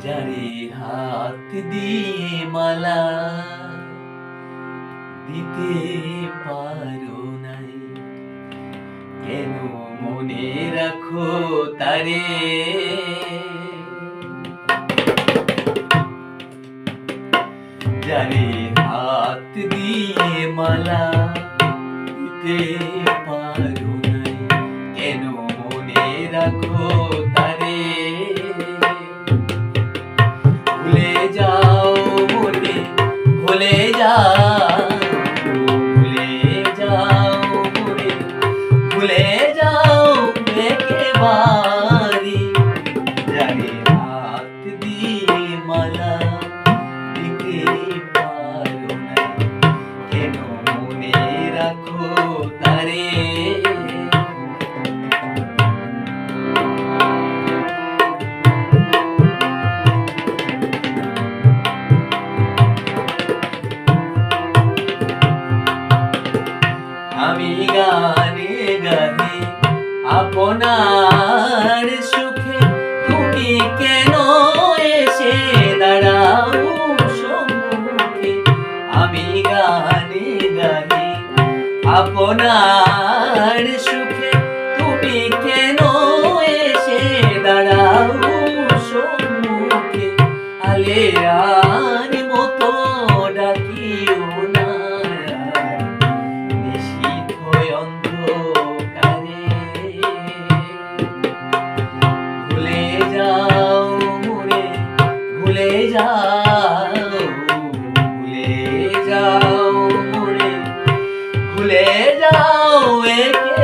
যারে হাত দিয়ে মালা দিতে পারো নাই। কেন মনে রাখো তারে? যারে হাত দিয়ে মালা দিতে পারো ভুলে যা ভুলে যাও ভুলে আমি গানে গানে আপনার সুখে তুমি কেন এসে দাঁড়াও সম্মুখে? আমি গানে গানে আপনার সুখে তুমি কেন এসে দাঁড়াও সম্মুখে? আলে আর যাও ভুলে যাও মোরে ভুলে যাও একেবারে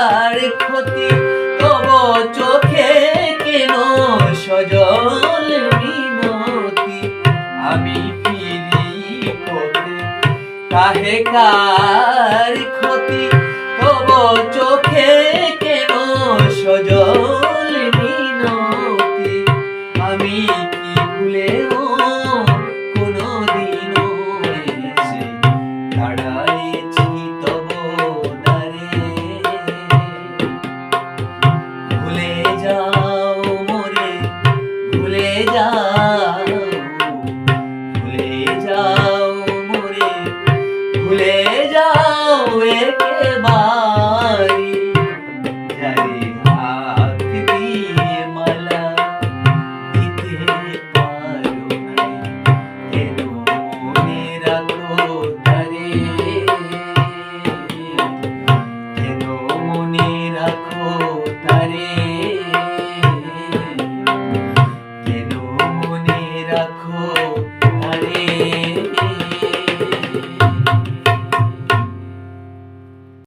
কার ক্ষতি তব চোখে কেন সজল মিনতি? আমি ফিরি পথে কাহে কার ক্ষতি তব চোখে কেন সজল যাও মোরে ভুলে যাও ভুলে যাও মোরে ভুলে